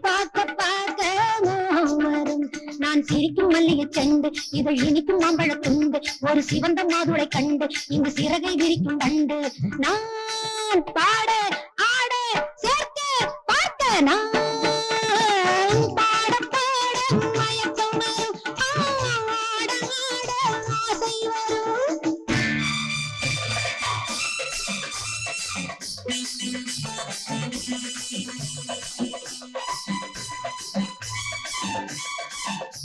பார்க்க பார்க்க மோகம் வரும் நான் சிரிக்கும் மல்லிகை செண்டு இதழ் இனிக்கும் மாம்பழ துண்டு. ஒரு சிவந்த மாதுளை கண்டு இங்கு சிறகை விரிக்கும் கண்டு நான் பாட ஆட சேர்க்க பார்க்க நான்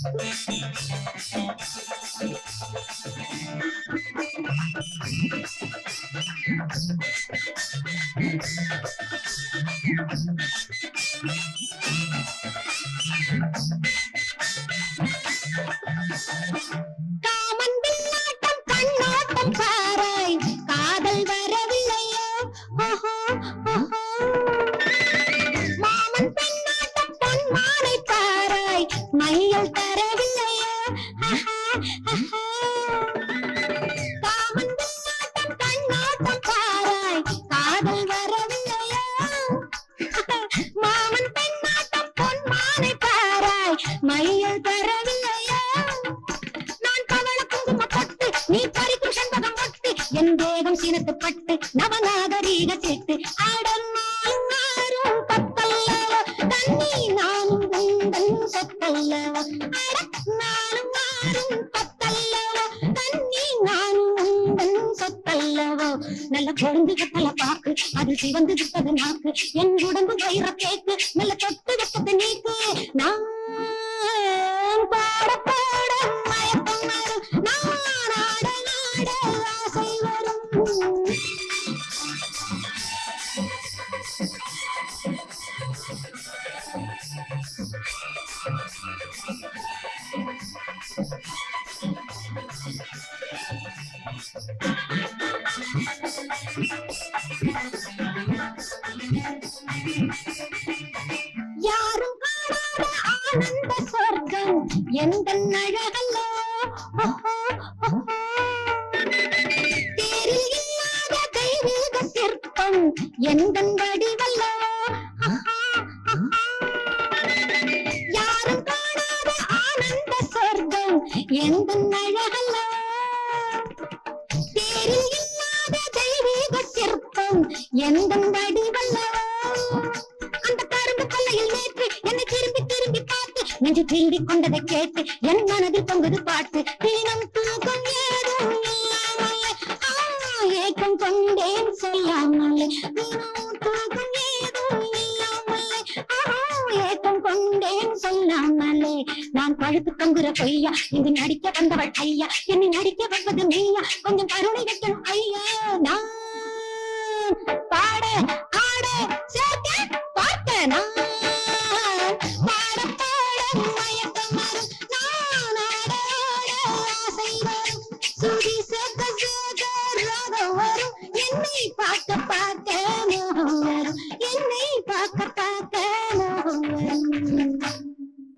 Go! மையல் தரவில்லையோ நான் பவள குங்கும பட்டு நீ பறிக்கும் செண்பகம் பட்டு என் தேகம் சினத்து பட்டு நவநாகரீக சேர்த்து ஆடன்னாலும் ஆறும் பத்தல்லவோ தண்ணி நானும் சொத்தல்லவோ நல்ல குழந்தை கட்டல பாக்கு அது சிவந்து விட்டது நாக்கு. என் உடம்பு வயிற கேக்கு நல்ல தொட்டு விட்டது நீக்கு. நான் யாரும் காணாத ஆனந்த சொர்க்கம். எந்த அழகல்லோ? தேரில் இல்லாத தெய்வீக சிற்பம். எந்த வடிவல்லோ? யாரும் காணாத ஆனந்த சொர்க்கம். எந்த அழகல்லோ? சிற்பம் எந்த வடிவல்லோ அந்த கரும்பு கொல்லையில் நேற்று என்னை திரும்பி திரும்பி பார்த்து நெஞ்சு திரும்பி கொண்டதை கேட்டு என் மனதில் பொங்குது பாட்டு தீனம் தூக்கம் ஏதும் ஏக்கம் கொண்டேன் சொல்லாமலே தூக்கம் ஏதும் ஏக்கம் கொண்டேன் சொல்லாமலே நான் பழுத்து தொங்குற பொய்யா இங்கு நடிக்க வந்தவள் ஐயா என்னை நடிக்க வந்தது மெய்யா கொஞ்சம் கருணை வைக்கணும் ஐயா. me, Pastor